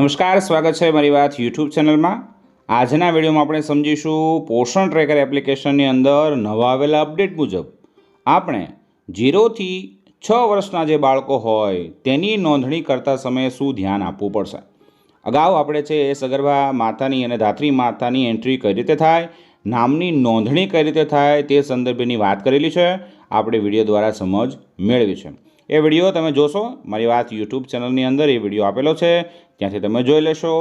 નમસ્કાર, સ્વાગત છે મારી વાત યુટ્યુબ ચેનલમાં. આજના વિડીયોમાં આપણે સમજીશું પોષણ ટ્રેકર એપ્લિકેશનની અંદર નવા આવેલા અપડેટ મુજબ. આપણે જીરોથી છ વર્ષના જે બાળકો હોય, તેની નોંધણી કરતા સમયે શું ધ્યાન આપવું પડશે? અગાઉ આપણે છે એ સગર્ભા માતાની અને ધાત્રી માતાની એન્ટ્રી કઈ રીતે થાય, નામની નોંધણી કઈ રીતે થાય તે સંદર્ભેની વાત કરેલી છે. આપણે વીડિયો દ્વારા સમજ મેળવી છે. એ વીડિયો તમે જોશો, મારી વાત યુટ્યુબ ચેનલની અંદર એ વીડિયો આપેલો છે, ત્યાંથી તમે જોઈ લેશો.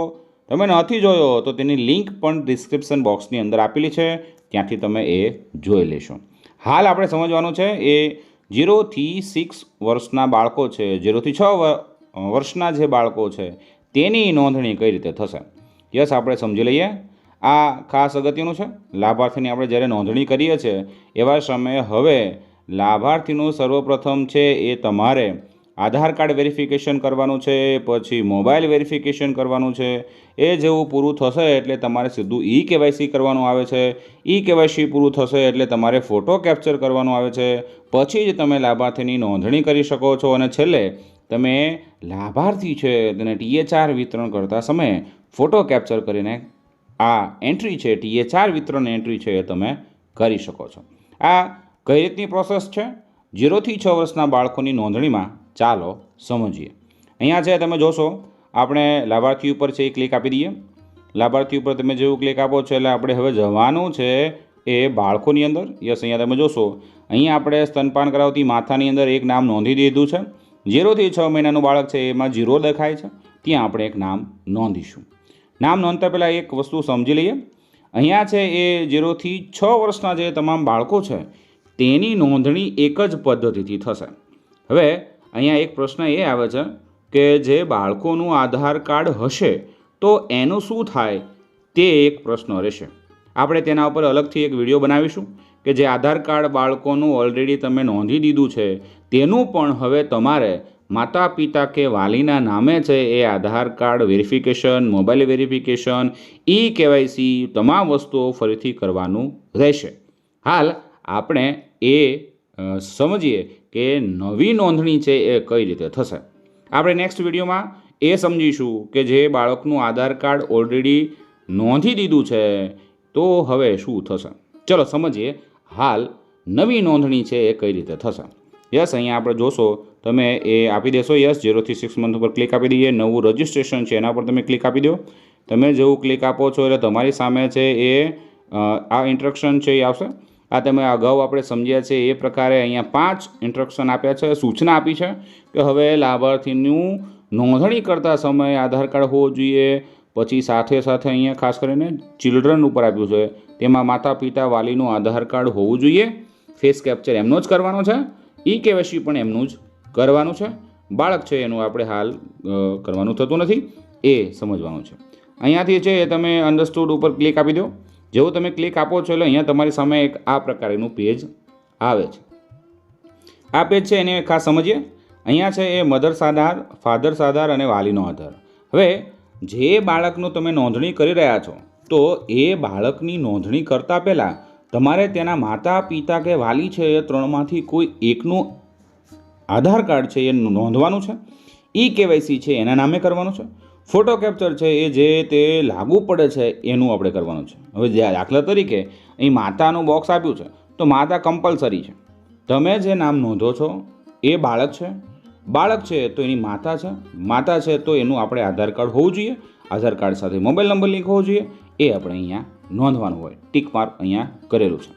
તમે નથી જોયો તો તેની લિંક પણ ડિસ્ક્રિપ્શન બોક્સની અંદર આપેલી છે, ત્યાંથી તમે એ જોઈ લેશો. હાલ આપણે સમજવાનું છે, એ જીરોથી સિક્સ વર્ષના બાળકો છે જીરોથી છ વર્ષના જે બાળકો છે, તેની નોંધણી કઈ રીતે થશે? યસ, આપણે સમજી લઈએ. આ ખાસ અગત્યનું છે, લાભાર્થીની આપણે જ્યારે નોંધણી કરીએ છીએ, એવા સમયે હવે લાભાર્થીનું સર્વપ્રથમ છે એ તમારે આધાર કાર્ડ વેરિફિકેશન કરવાનું છે, પછી મોબાઈલ વેરિફિકેશન કરવાનું છે. એ જેવું પૂરું થશે એટલે તમારે સીધું ઈ કેવાયસી કરવાનું આવે છે. ઈ કેવાયસી પૂરું થશે એટલે તમારે ફોટો કેપ્ચર કરવાનું આવે છે. પછી જ તમે લાભાર્થીની નોંધણી કરી શકો છો અને છેલ્લે તમે લાભાર્થી છે તેને ટીએચઆર વિતરણ કરતા સમયે ફોટો કેપ્ચર કરીને આ એન્ટ્રી છે ટીએચઆર વિતરણ એન્ટ્રી છે એ તમે કરી શકો છો. આ કઈ રીતની પ્રોસેસ છે? જીરોથી છ વર્ષના બાળકોની નોંધણીમાં ચાલો સમજીએ. અહીંયા છે, તમે જોશો, આપણે લાભાર્થી ઉપર છે એ ક્લિક આપી દઈએ. લાભાર્થી ઉપર તમે જેવું ક્લિક આપો છો, એટલે આપણે હવે જવાનું છે એ બાળકોની અંદર. યસ, અહીંયા તમે જોશો, અહીંયા આપણે સ્તનપાન કરાવતી માથાની અંદર એક નામ નોંધી દીધું છે. જીરોથી છ મહિનાનું બાળક છે, એમાં જીરો દેખાય છે. ત્યાં આપણે એક નામ નોંધીશું. નામ નોંધતા પહેલાં એક વસ્તુ સમજી લઈએ. અહીંયા છે એ જીરોથી છ વર્ષના જે તમામ બાળકો છે તેની નોંધણી એક જ પદ્ધતિથી થશે. હવે અહીંયા એક પ્રશ્ન એ આવે છે કે જે બાળકોનું આધાર કાર્ડ હશે તો એનું શું થાય તે એક પ્રશ્ન રહેશે. આપણે તેના ઉપર અલગથી એક વીડિયો બનાવીશું કે જે આધાર કાર્ડ બાળકોનું ઓલરેડી તમે નોંધી દીધું છે, તેનું પણ હવે તમારે માતા પિતા કે વાલીના નામે છે એ Aadhaar card verification, mobile verification e KYC તમામ વસ્તુઓ ફરીથી કરવાનું રહેશે. હાલ આપણે એ સમજીએ કે નવી નોંધણી છે એ કઈ રીતે થશે. આપણે નેક્સ્ટ વિડીયોમાં એ સમજીશું કે જે બાળકનું આધાર કાર્ડ ઓલરેડી નોંધી દીધું છે, તો હવે શું થશે? ચલો સમજીએ હાલ નવી નોંધણી છે એ કઈ રીતે થશે. યસ, અહીંયા આપણે જોશો, તમે એ આપી દેશો, યસ ઝીરોથી સિક્સ મંથ ઉપર ક્લિક આપી દઈએ, નવું રજિસ્ટ્રેશન છે એના પર તમે ક્લિક આપી દો. તમે જેવું ક્લિક આપો છો એટલે તમારી સામે છે એ આ ઇન્ટ્રક્શન છે એ આવશે. આ તમે અગાઉ આપણે સમજ્યા છે, એ પ્રકારે અહીંયા પાંચ ઇન્સ્ટ્રક્શન આપ્યા છે, સૂચના આપી છે કે હવે લાભાર્થીનું નોંધણી કરતા સમયે આધાર કાર્ડ હોવું જોઈએ, પછી સાથે સાથે અહીંયા ખાસ કરીને ચિલ્ડ્રન ઉપર આપ્યું છે, તેમાં માતા પિતા વાલીનું આધાર કાર્ડ હોવું જોઈએ ફેસ કેપ્ચર એમનો જ કરવાનો છે ઈ કેવાયસી પણ એમનું જ કરવાનું છે, બાળક છે એનું આપણે હાલ કરવાનું થતું નથી, એ સમજવાનું છે. અહીંયાથી છે એ તમે અન્ડરસ્ટુડ ઉપર ક્લિક આપી દો જેવું તમે ક્લિક આપો છો એટલે અહીંયા તમારી સામે એક આ પ્રકારનું પેજ આવે છે. આ પેજ છે એને ખાસ સમજીએ. અહીંયા છે એ મધર આધાર ફાધર આધાર અને વાલીનો આધાર. હવે જે બાળકનું તમે નોંધણી કરી રહ્યા છો, તો એ બાળકની નોંધણી કરતાં પહેલાં તમારે તેના માતા, પિતા કે વાલી છે એ ત્રણમાંથી કોઈ એકનું આધાર કાર્ડ છે એ નોંધવાનું છે. ઈ કેવાયસી છે એના નામે કરવાનું છે. ફોટો કેપ્ચર છે એ જે તે લાગુ પડે છે એનું આપણે કરવાનું છે. હવે દાખલા તરીકે અહીં માતાનું બોક્સ આપ્યું છે, તો માતા કમ્પલસરી છે. તમે જે નામ નોંધો છો, એ બાળક છે? બાળક છે તો એની માતા છે? માતા છે તો એનું આપણે આધાર કાર્ડ હોવું જોઈએ, આધાર કાર્ડ સાથે મોબાઈલ નંબર લિંક હોવો જોઈએ, એ આપણે અહીંયા નોંધવાનું હોય. ટીક માર્ક અહીંયા કરેલું છે.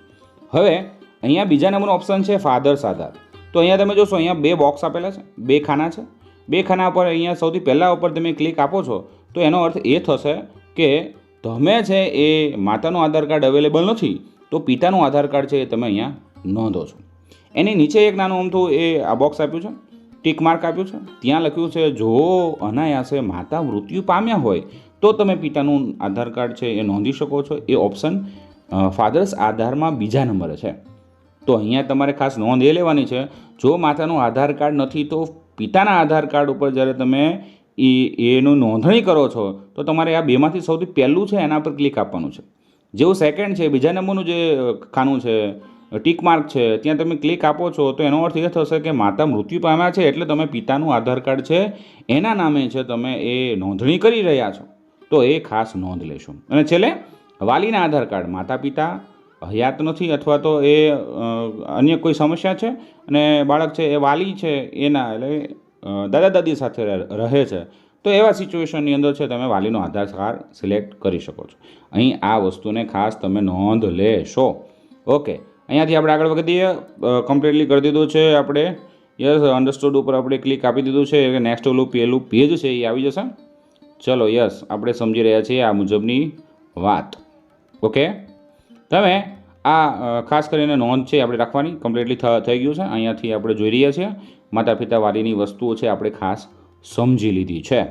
હવે અહીંયા બીજા નંબરનો ઓપ્શન છે ફાધર્સ આધાર તો અહીંયા તમે જોશો, અહીંયા બે બોક્સ આપેલા છે, બે ખાના છે. બે ખાના પર અહીંયા સૌથી પહેલાં ઉપર તમે ક્લિક આપો છો, તો એનો અર્થ એ થશે કે તમે છે એ માતાનું આધાર કાર્ડ અવેલેબલ નથી, તો પિતાનું આધાર કાર્ડ છે એ તમે અહીંયા નોંધો છો. એની નીચે એક નાનું અમથું એ આ બોક્સ આપ્યું છે ટીક માર્ક આપ્યું છે, ત્યાં લખ્યું છે, જો અનાયાસે માતા મૃત્યુ પામ્યા હોય, તો તમે પિતાનું આધાર કાર્ડ છે એ નોંધી શકો છો. એ ઓપ્શન ફાધર્સ આધારમાં બીજા નંબરે છે. તો અહીંયા તમારે ખાસ નોંધ એ લેવાની છે, જો માતાનું આધાર કાર્ડ નથી, તો પિતાના આધાર કાર્ડ ઉપર જ્યારે તમે એ એનું નોંધણી કરો છો, તો તમારે આ બેમાંથી સૌથી પહેલું છે એના પર ક્લિક આપવાનું છે. જેવું સેકન્ડ છે, બીજા નંબરનું જે ખાનું છે ટીક માર્ક છે, ત્યાં તમે ક્લિક આપો છો, તો એનો અર્થ એ થશે કે માતા મૃત્યુ પામ્યા છે, એટલે તમે પિતાનું આધાર કાર્ડ છે, એના નામે છે તમે એ નોંધણી કરી રહ્યા છો. તો એ ખાસ નોંધ લેશો. અને છેલ્લે, વાલીના આધાર કાર્ડ માતા પિતા હયાત નથી અથવા તો એ અન્ય કોઈ સમસ્યા છે? અને બાળક છે એ વાલી છે એના એટલે દાદા દાદી સાથે રહે છે. તો એવા સિચ્યુએશનની અંદર છે તમે વાલીનો આધાર કાર્ડ સિલેક્ટ કરી શકો છો. અહીં આ વસ્તુને ખાસ તમે નોંધ લેશો. ઓકે અહીંયાથી આપણે આગળ વધીએ કમ્પ્લીટલી કરી દીધું છે આપણે. યસ અન્ડરસ્ટુડ ઉપર આપણે ક્લિક આપી દીધું છે. કે નેક્સ્ટ ઓલું પહેલું પેજ છે એ આવી જશે. ચલો યસ આપણે સમજી રહ્યા છીએ આ મુજબની વાત. ઓકે તમે આ ખાસ કરીને નોંધ છે આપણે રાખવાની. કમ્પ્લીટલી થઈ ગયું છે. અહીંયાથી આપણે જોઈ રહ્યા છીએ. માતા પિતા વાલીની વસ્તુઓ છે આપણે ખાસ સમજી લીધી છે.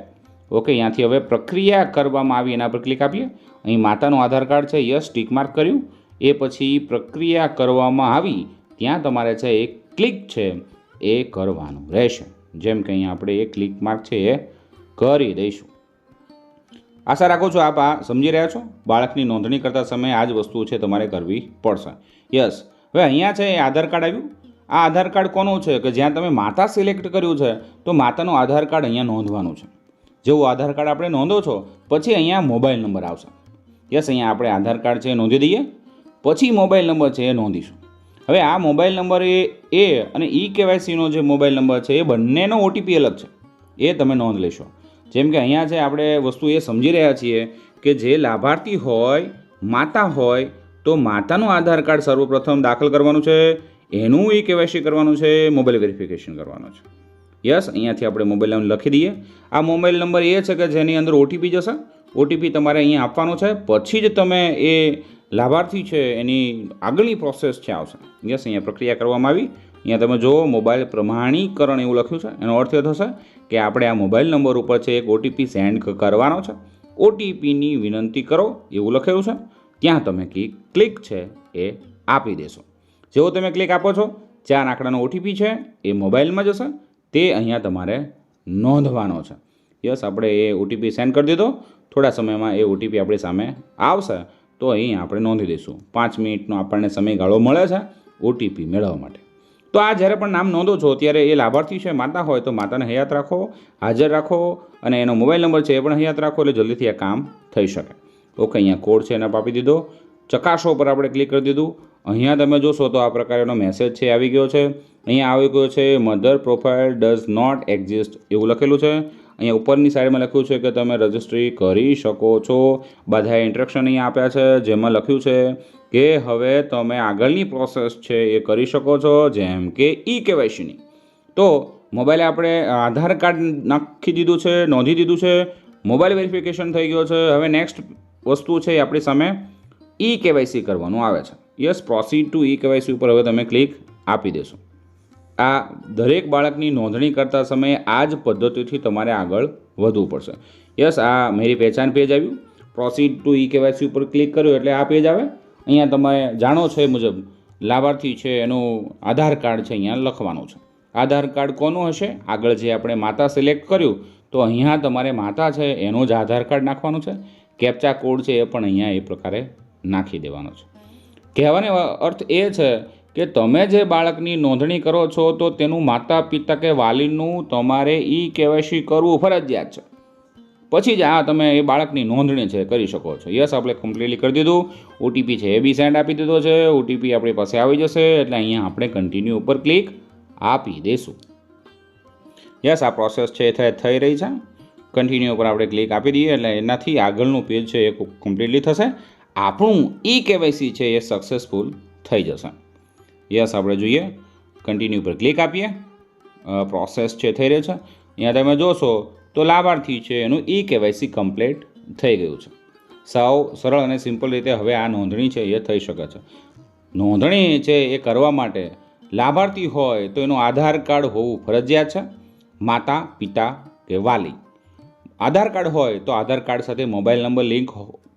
ઓકે અહીંયાથી હવે પ્રક્રિયા કરવામાં આવી. એના પર ક્લિક આપીએ. અહીં માતાનું આધાર કાર્ડ છે. યસ, ટીક માર્ક કર્યું. એ પછી પ્રક્રિયા કરવામાં આવી. ત્યાં તમારે છે એક ક્લિક છે. એ કરવાનું રહેશે. જેમ કે અહીંયા આપણે એ ક્લિક માર્ક છે એ કરી દઈશું. આશા રાખું છું આપ આ સમજી રહ્યા છો? બાળકની નોંધણી કરતા સમયે આ જ વસ્તુ છે તમારે કરવી પડશે. યસ. હવે અહીંયા છે એ આધાર કાર્ડ આવ્યું. આ આધાર કાર્ડ કોનું છે? કે જ્યાં તમે માતા સિલેક્ટ કર્યું છે, તો માતાનું આધાર કાર્ડ અહીંયા નોંધવાનું છે. જેવું આધાર કાર્ડ આપણે નોંધો છો, પછી અહીંયા મોબાઈલ નંબર આવશે. યસ, અહીંયા આપણે આધાર કાર્ડ છે એ નોંધી દઈએ. પછી મોબાઈલ નંબર છે એ નોંધીશું. હવે આ મોબાઈલ નંબર એ એ અને ઈ કેવાયસીનો જે મોબાઈલ નંબર છે, એ બંનેનો ઓટીપી અલગ છે. એ તમે નોંધ લેશો. જેમ કે અહીંયા છે, આપણે વસ્તુ એ સમજી રહ્યા છીએ કે જે લાભાર્થી હોય, માતા હોય, તો માતાનું આધાર કાર્ડ સર્વપ્રથમ દાખલ કરવાનું છે, એનું ઈ કેવાયસી કરવાનું છે, મોબાઈલ વેરિફિકેશન કરવાનું છે. યસ, અહીંયાથી આપણે મોબાઈલ નંબર લખી દઈએ. આ મોબાઈલ નંબર એ છે કે જેની અંદર ઓટીપી જશે. ઓટીપી તમારે અહીંયા આપવાનો છે. પછી જ તમે એ લાભાર્થી છે, એની આગળની પ્રોસેસ છે આવશે. યસ, અહીંયા પ્રક્રિયા કરવામાં આવી. અહીંયા તમે જુઓ, મોબાઈલ પ્રમાણીકરણ એવું લખ્યું છે. એનો અર્થ એ થશે કે આપણે આ મોબાઈલ નંબર ઉપર છે એક ઓટીપી સેન્ડ કરવાનો છે. ઓટીપીની વિનંતી કરો, એવું લખેલું છે. ત્યાં તમે ક્લિક ક્લિક છે એ આપી દેશો. જેવો તમે ક્લિક આપો છો, ચાર આંકડાનો ઓટીપી છે, એ મોબાઈલમાં જશે. તે અહીંયા તમારે નોંધવાનો છે. યસ, આપણે એ ઓટીપી સેન્ડ કરી દીધો. થોડા સમયમાં એ ઓટીપી આપણી સામે આવશે. તો અહીં આપણે નોંધી દઈશું. પાંચ મિનિટનો આપણને સમયગાળો મળે છે ઓટીપી મેળવવા માટે. તો આ જ્યારે પણ નામ નોંધો છો, ત્યારે એ લાભાર્થી છે, માતા હોય તો માતાને હયાત રાખો, હાજર રાખો અને એનો મોબાઈલ નંબર છે એ પણ હયાત રાખો એટલે જલ્દીથી આ કામ થઈ શકે. ઓકે, અહીંયા કોડ છે એને આપી દીધો. ચકાસો પર આપણે ક્લિક કરી દીધું. અહીંયા તમે જોશો તો આ પ્રકારનો મેસેજ છે, આવી ગયો છે. અહીંયા આવી ગયો છે mother profile does not exist એવું લખેલું છે. અહીંયા ઉપરની સાઈડમાં લખ્યું છે કે તમે રજિસ્ટ્રી કરી શકો છો. બધા ઇન્ટ્રક્શન અહીંયા આપ્યા છે, જેમાં લખ્યું છે કે હવે તમે આગળની પ્રોસેસ છે એ કરી શકો છો, જેમ કે ઈ કેવાયસીની તો મોબાઈલે આપણે આધાર કાર્ડ નાખી દીધું છે, નોંધી દીધું છે મોબાઈલ વેરિફિકેશન થઈ ગયો છે, હવે નેક્સ્ટ વસ્તુ છે એ આપણી સામે ઈ કેવાયસી કરવાનું આવે છે. Yes proceed to e KYC ઉપર હવે તમે ક્લિક આપી દેશો. આ દરેક બાળકની નોંધણી કરતા સમયે આ જ પદ્ધતિથી તમારે આગળ વધવું પડશે. યસ આ મેરી પહેચાન પેજ આવ્યું. પ્રોસીડ ટુ ઈ કેવાયસી ઉપર ક્લિક કર્યું એટલે આ પેજ આવે. અહીંયા તમે જાણો છો એ મુજબ, લાભાર્થી છે એનું આધાર કાર્ડ છે અહીંયા લખવાનું છે. આધાર કાર્ડ કોનું હશે? આગળ જે આપણે માતા સિલેક્ટ કર્યું, તો અહીંયા તમારે માતા છે એનો જ આધાર કાર્ડ નાખવાનું છે. કેપ્ચા કોડ છે એ પણ અહીંયા એ પ્રકારે નાખી દેવાનો છે. કહેવાનો અર્થ એ છે કે તમે જે બાળકની નોંધણી કરો છો, તો તેનું માતા પિતા કે વાલીનું તમારે ઈ કેવાયસી કરવું ફરજિયાત છે. પછી જ આ તમે એ બાળકની નોંધણી છે, કરી શકો છો. યસ, આપણે કમ્પ્લીટલી કરી દીધું. ઓટીપી છે એ બી સેન્ડ આપી દીધો છે. ઓટીપી આપણી પાસે આવી જશે, એટલે અહીંયા આપણે કન્ટિન્યુ ઉપર ક્લિક આપી દઈશું. યસ, આ પ્રોસેસ છે, એ થઈ રહી છે. કન્ટિન્યુ ઉપર આપણે ક્લિક આપી દઈએ, એટલે એનાથી આગળનું પેજ છે, એ કમ્પ્લીટલી થશે. આપણું ઈ કેવાયસી છે, એ સક્સેસફુલ થઈ જશે. યસ, આપણે જોઈએ. કન્ટિન્યુ પર ક્લિક આપીએ. પ્રોસેસ છે, થઈ રહી છે. અહીંયા તમે જોશો તો લાભાર્થી છે એનું ઈ કેવાયસી કમ્પ્લીટ થઈ ગયું છે. સાવ સરળ અને સિમ્પલ રીતે હવે આ નોંધણી છે એ થઈ શકે છે. નોંધણી છે એ કરવા માટે લાભાર્થી હોય તો એનું આધાર કાર્ડ હોવું ફરજિયાત છે. માતા, પિતા કે વાલી. આધાર કાર્ડ હોય તો આધાર કાર્ડ સાથે મોબાઈલ નંબર લિંક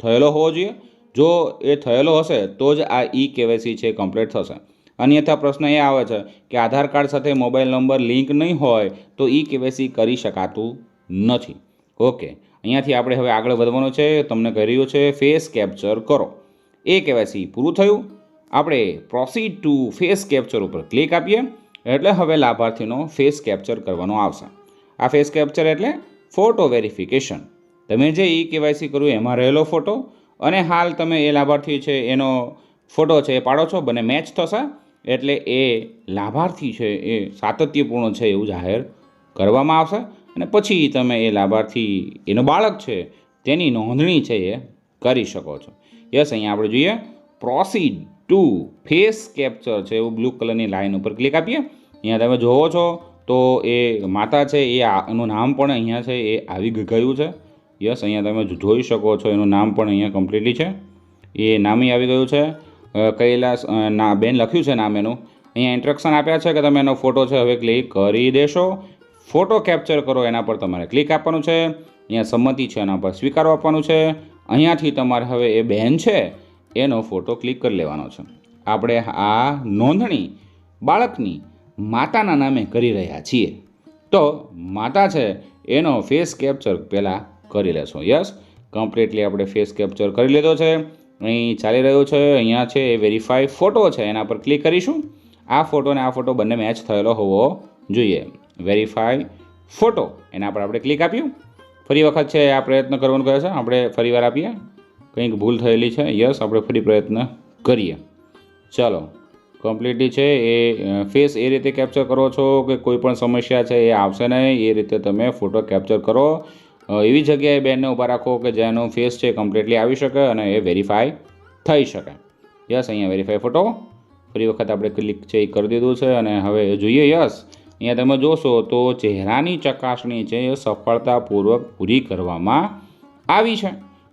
થયેલો હોવો જોઈએ. જો એ થયેલો હશે તો જ આ ઈ કેવાયસી છે કમ્પ્લીટ થશે. અન્યથા પ્રશ્ન એ આવે છે કે આધાર કાર્ડ સાથે મોબાઈલ નંબર લિંક નહીં હોય તો ઈ કેવાયસી કરી શકાતું નથી. ઓકે, અહીંયાથી આપણે હવે આગળ વધવાનું છે. તમને કહી રહ્યું છે, ફેસ કેપ્ચર કરો. એ કેવાયસી પૂરું થયું. આપણે પ્રોસીડ ટુ ફેસ કેપ્ચર ઉપર ક્લિક આપીએ. એટલે હવે લાભાર્થીનો ફેસ કેપ્ચર કરવાનો આવશે. આ ફેસ કેપ્ચર એટલે ફોટો વેરિફિકેશન તમે જે ઈ કેવાયસી કર્યું એમાં રહેલો ફોટો અને હાલ તમે એ લાભાર્થી છે, એનો ફોટો છે એ પાડો છો, બંને મેચ થશે. એટલે એ લાભાર્થી છે એ સાતત્યપૂર્ણ છે એવું જાહેર કરવામાં આવશે. અને પછી તમે એ લાભાર્થી, એનો બાળક છે, તેની નોંધણી છે એ કરી શકો છો. યસ, અહીંયા આપણે જોઈએ. પ્રોસીડ ટુ ફેસ કેપ્ચર છે, એવું બ્લુ કલરની લાઇન ઉપર ક્લિક આપીએ. અહીંયા તમે જોવો છો તો એ માતા છે, એ એનું નામ પણ અહીંયા છે, એ આવી ગયું છે. યસ, અહીંયા તમે જોઈ શકો છો, એનું નામ પણ અહીંયા કમ્પ્લીટલી છે. એ નામી આવી ગયું છે. કૈલાસ ના, બેન લખ્યું છે નામ એનું. અહીંયા ઇન્સ્ટ્રક્શન આપ્યા છે કે તમે એનો ફોટો છે, હવે ક્લિક કરી દેશો. ફોટો કેપ્ચર કરો, એના પર તમારે ક્લિક આપવાનું છે. અહીંયા સંમતિ છે, એના પર સ્વીકારો આપવાનું છે. અહીંયાથી તમારે હવે એ બહેન છે, એનો ફોટો ક્લિક કરી લેવાનો છે. આપણે આ નોંધણી બાળકની માતાના નામે કરી રહ્યા છીએ. તો માતા છે, એનો ફેસ કેપ્ચર પહેલાં કરી લેશો. યસ કમ્પ્લીટલી આપણે ફેસ કેપ્ચર કરી લીધો છે. અહીં ચાલી રહ્યો છે, અહીંયા છે, એ વેરીફાઈ ફોટો છે, એના પર ક્લિક કરીશું. આ ફોટો અને આ ફોટો બંને મેચ થયેલો હોવો જોઈએ. વેરીફાઈ ફોટો એના પર આપણે ક્લિક આપ્યું ફરી વખત છે, આ પ્રયત્ન કરવાનો કહે છે? આપણે ફરી વાર આપીએ. કંઈક ભૂલ થયેલી છે, યસ, આપણે ફરી પ્રયત્ન કરીએ. ચાલો કમ્પ્લીટલી છે, એ ફેસ એ રીતે કેપ્ચર કરો છો કે કોઈ પણ સમસ્યા છે, એ આવશે નહીં. એ રીતે તમે ફોટો કેપ્ચર કરો. એવી જગ્યાએ બેનને ઊભા રાખો કે જેનો ફેસ છે કમ્પ્લીટલી આવી શકે અને એ વેરીફાઈ થઈ શકે. યસ, અહીંયા વેરીફાઈ ફોટો ફરી વખત આપણે ક્લિક છે, એ કરી દીધું છે અને હવે જોઈએ, યસ અહીંયા તમે જોશો તો ચહેરાની ચકાસણી છે એ સફળતાપૂર્વક પૂરી કરવામાં આવી છે.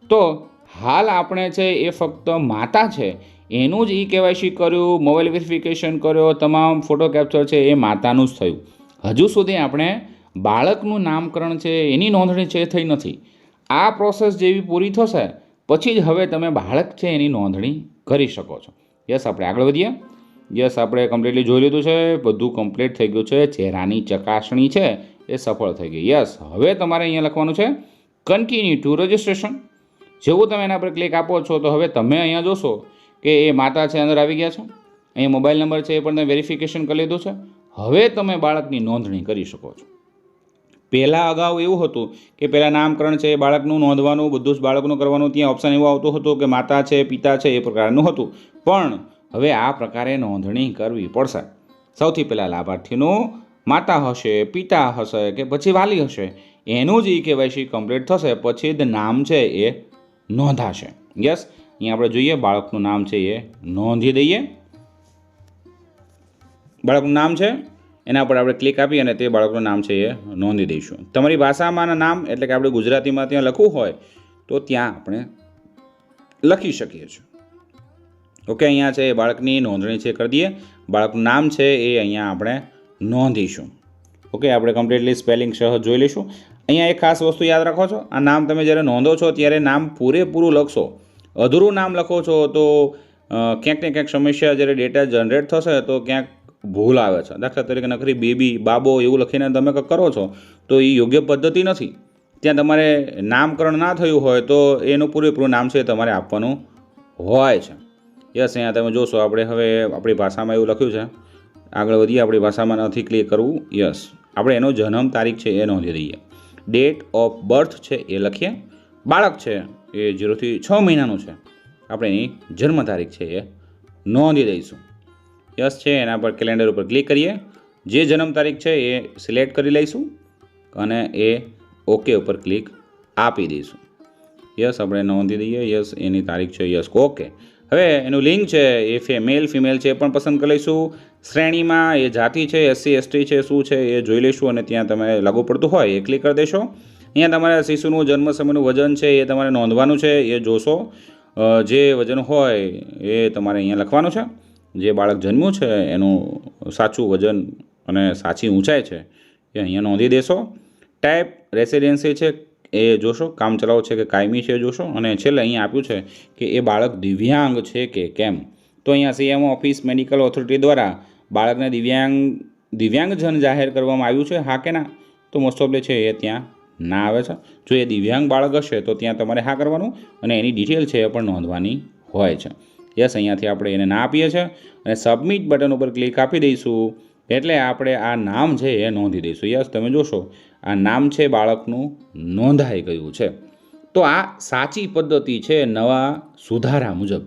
તો હાલ આપણે છે એ ફક્ત માતા છે, એનું જ ઈ કેવાયસી કર્યું, મોબાઈલ વેરિફિકેશન કર્યો, તમામ ફોટો કેપ્ચર છે એ માતાનું જ થયું. હજુ સુધી આપણે બાળકનું નામકરણ છે એની નોંધણી છે થઈ નથી. આ પ્રોસેસ જેવી પૂરી થશે, પછી જ હવે તમે બાળક છે એની નોંધણી કરી શકો છો. યસ, આપણે આગળ વધીએ. યસ, આપણે કમ્પ્લીટલી જોઈ લીધું છે, બધું કમ્પ્લીટ થઈ ગયું છે, ચહેરાની ચકાસણી છે, એ સફળ થઈ ગઈ. યસ, હવે તમારે અહીંયા લખવાનું છે કન્ટિન્યુ ટુ રજિસ્ટ્રેશન જેવું તમે એના પર ક્લિક આપો છો, તો હવે તમે અહીંયા જોશો કે એ માતા છે, અંદર આવી ગયા છે. અહીંયા મોબાઈલ નંબર છે, એ પણ તમે વેરિફિકેશન કરી લીધું છે. હવે તમે બાળકની નોંધણી કરી શકો છો. પહેલાં અગાઉ એવું હતું કે પહેલાં નામકરણ છે એ બાળકનું નોંધવાનું, બધું જ બાળકનું કરવાનું, ત્યાં ઓપ્શન એવું આવતું હતું કે માતા છે, પિતા છે, એ પ્રકારનું હતું. પણ હવે આ પ્રકારે નોંધણી કરવી પડશે. સૌથી પહેલાં લાભાર્થીનું માતા હશે, પિતા હશે કે પછી વાલી હશે? એનું જ ઈ કેવાયસી કમ્પ્લીટ થશે, પછી જ નામ છે એ નોંધાશે. યસ અહીંયા આપણે જોઈએ, બાળકનું નામ છે એ નોંધી દઈએ. બાળકનું નામ છે? એના પર આપણે ક્લિક આપી અને તે બાળકનું નામ છે એ નોંધી દઈશું. તમારી ભાષામાંના નામ, એટલે કે આપણે ગુજરાતીમાં ત્યાં લખવું હોય, તો ત્યાં આપણે લખી શકીએ છીએ. ઓકે, અહીંયા છે એ બાળકની નોંધણી છે, કરી દઈએ. બાળકનું નામ છે એ અહીંયા આપણે નોંધીશું. ઓકે, આપણે કમ્પ્લીટલી સ્પેલિંગ સહ જોઈ લઈશું. અહીંયા એક ખાસ વસ્તુ યાદ રાખો છો, આ નામ તમે જ્યારે નોંધો છો ત્યારે નામ પૂરેપૂરું લખશો. અધૂરું નામ લખો છો તો ક્યાંક ને ક્યાંક સમસ્યા જ્યારે ડેટા જનરેટ થશે તો ક્યાંક ભૂલ આવે છે. દાખલા તરીકે નકરી બેબી, બાબો એવું લખીને તમે કરો છો તો એ યોગ્ય પદ્ધતિ નથી. ત્યાં તમારે નામકરણ ના થયું હોય તો એનું પૂરેપૂરું નામ છે તમારે આપવાનું હોય છે. યસ, અહીંયા તમે જોશો, આપણે હવે આપણી ભાષામાં એવું લખ્યું છે. આગળ વધીએ, આપણી ભાષામાં નથી ક્લિક કરવું. યસ, આપણે એનો જન્મ તારીખ છે, એ નોંધી દઈએ ડેટ ઓફ બર્થ છે, એ લખીએ. બાળક છે, એ જીરોથી છ મહિનાનું છે. આપણે એની જન્મ તારીખ છે, એ નોંધી દઈશું યસ છે, એના પર કેલેન્ડર ઉપર ક્લિક કરીએ. જે જન્મ તારીખ છે, એ સિલેક્ટ કરી લઈશું અને એ ઓકે ઉપર ક્લિક આપી દઈશું. યસ, આપણે નોંધી દઈએ યસ, એની તારીખ છે, યસ ઓકે હવે એનું લિંક છે એ ફે મેલ ફિમેલ છે એ પણ પસંદ કરી લઈશું. શ્રેણીમાં એ જાતિ છે એસસી એસટી છે, શું છે એ જોઈ લઈશું અને ત્યાં તમે લાગુ પડતું હોય એ ક્લિક કરી દેશો. અહીંયા તમારા શિશુનું, જન્મ સમયનું વજન છે એ તમારે નોંધવાનું છે, એ જોશો. જે વજન હોય એ તમારે અહીંયા લખવાનું છે. જે બાળક જન્મ્યું છે એનું સાચું વજન અને સાચી ઊંચાઈ છે એ અહીંયા નોંધી દેશો. ટાઈપ રેસિડેન્સી છે એ જોશો કામચલાઉ છે કે કાયમી છે જોશો. અને છેલ્લે અહીંયા આપ્યું છે કે એ બાળક દિવ્યાંગ છે કે કેમ? તો અહીંયા સીએમ ઓફિસ મેડિકલ ઓથોરિટી દ્વારા બાળકને દિવ્યાંગ દિવ્યાંગજન જાહેર કરવામાં આવ્યું છે. હા કે ના? તો મોસ્ટ ઓફલી છે એ ત્યાં ના આવે છે. જો એ દિવ્યાંગ બાળક હશે તો ત્યાં તમારે હા કરવાનું અને એની ડિટેલ છે એ પણ નોંધવાની હોય છે. યસ અહીંયાથી આપણે એને ના આપીએ છીએ. અને સબમિટ બટન ઉપર ક્લિક આપી દઈશું. એટલે આપણે આ નામ છે એ નોંધી દઈશું. યસ, તમે જોશો, આ નામ છે બાળકનું નોંધાઈ ગયું છે. તો આ સાચી પદ્ધતિ છે નવા સુધારા મુજબ.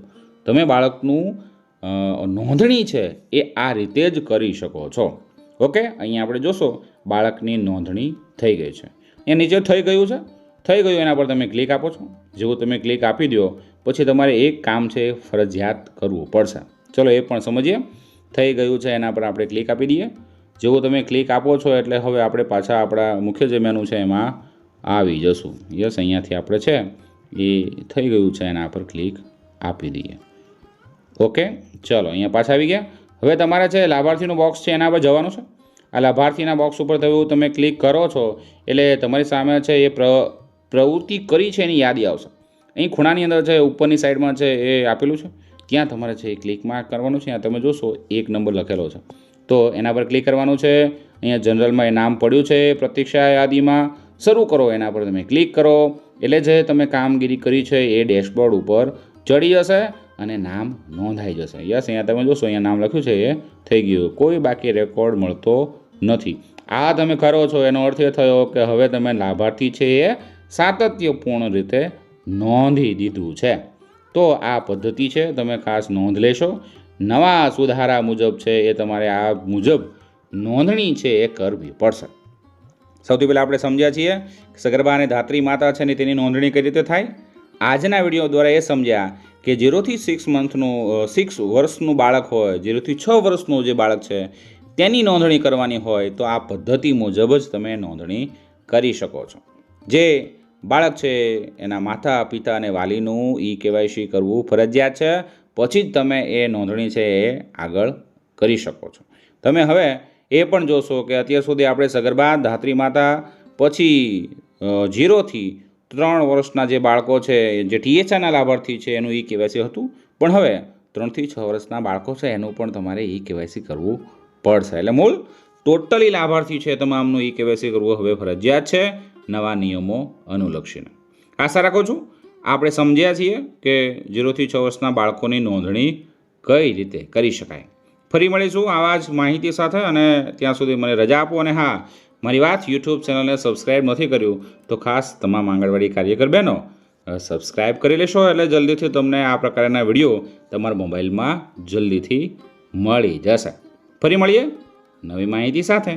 તમે બાળકનું નોંધણી છે એ આ રીતે જ કરી શકો છો. ઓકે? અહીંયા આપણે જોશો, બાળકની નોંધણી થઈ ગઈ છે. એ નીચે થઈ ગયું છે? થઈ ગયું, એના પર તમે ક્લિક આપો છો. જેવું તમે ક્લિક આપી દો પછી તમારે એક કામ છે ફરજિયાત કરવું પડશે. ચલો એ પણ સમજીએ. થઈ ગયું છે, એના પર આપણે ક્લિક આપી દઈએ. જેવું તમે ક્લિક આપો છો એટલે હવે આપણે પાછા આપણા મુખ્ય જે મેનુ છે એમાં આવી જશું. યસ અહીંયાથી આપણે છે, એ થઈ ગયું છે, એના પર ક્લિક આપી દઈએ. ઓકે ચલો, અહીંયા પાછા આવી ગયા. હવે તમારે છે, લાભાર્થીનું બોક્સ છે, એના પર જવાનું છે. આ લાભાર્થીના બોક્સ ઉપર થયું તમે ક્લિક કરો છો, એટલે તમારી સામે છે, એ પ્ર, પ્રવૃત્તિ કરી છે, એની યાદી આવશે. અહીં ખૂણાની અંદર છે, ઉપરની સાઈડમાં છે, એ આપેલું છે. ત્યાં તમારે છે એ ક્લિકમાં કરવાનું છે? ત્યાં તમે જોશો, એક નંબર લખેલો છે. તો એના પર ક્લિક કરવાનું છે. અહીંયા જનરલમાં એ નામ પડ્યું છે પ્રતીક્ષા યાદીમાં. શરૂ કરો એના પર તમે. ક્લિક કરો. એટલે જે તમે કામગીરી કરી છે એ ડેશબોર્ડ ઉપર ચડી જશે અને નામ નોંધાઈ જશે. યસ, અહીંયા તમે જોશો, અહીંયા નામ લખ્યું છે એ થઈ ગયું. કોઈ બાકી રેકોર્ડ મળતો નથી. આ તમે કરો છો, એનો અર્થ એ થયો કે હવે તમે લાભાર્થી છે એ સાતત્યપૂર્ણ રીતે નોંધી દીધું છે. તો આ પદ્ધતિ છે, તમે ખાસ નોંધ લેશો. નવા સુધારા મુજબ છે એ તમારે આ મુજબ નોંધણી છે એ કરવી પડશે. સૌથી પહેલાં આપણે સમજ્યા છીએ સગર્ભા અને ધાત્રી માતા છે ને તેની નોંધણી કઈ રીતે થાય? આજના વીડિયો દ્વારા એ સમજ્યા કે ઝીરોથી સિક્સ મંથનું સિક્સ વર્ષનું બાળક હોય ઝીરોથી છ વર્ષનું જે બાળક છે, તેની નોંધણી કરવાની હોય તો આ પદ્ધતિ મુજબ જ તમે નોંધણી કરી શકો છો. જે બાળક છે, એના માતા, પિતા અને વાલીનું ઈ કેવાયસી કરવું ફરજિયાત છે. પછી જ તમે એ નોંધણી છે એ આગળ કરી શકો છો. તમે હવે એ પણ જોશો કે અત્યાર સુધી આપણે સગર્ભા, ધાત્રી માતા, પછી ઝીરોથી ત્રણ વર્ષના જે બાળકો છે, જે ટીએચઆના લાભાર્થી છે, એનું ઈ કેવાયસી હતું. પણ હવે ત્રણથી છ વર્ષના બાળકો છે, એનું પણ તમારે ઈ કેવાયસી કરવું પડશે. એટલે મૂળ ટોટલી લાભાર્થી છે, તમામનું ઈ કેવાયસી કરવું હવે ફરજિયાત છે. નવા નિયમો અનુલક્ષીને. આશા રાખું છું આપણે સમજ્યા છીએ કે ઝીરોથી છ વર્ષના બાળકોની નોંધણી કઈ રીતે કરી શકાય. ફરી મળીશું આવા જ માહિતી સાથે અને ત્યાં સુધી મને રજા આપો અને હા, મારી વાત યુટ્યુબ ચેનલને સબસ્ક્રાઈબ નથી કર્યું તો ખાસ તમામ આંગણવાડી કાર્યકર બહેનો સબસ્ક્રાઈબ કરી લેશો એટલે જલ્દીથી તમને આ પ્રકારના વીડિયો તમારા મોબાઈલમાં જલ્દીથી મળી જશે. ફરી મળીએ નવી માહિતી સાથે.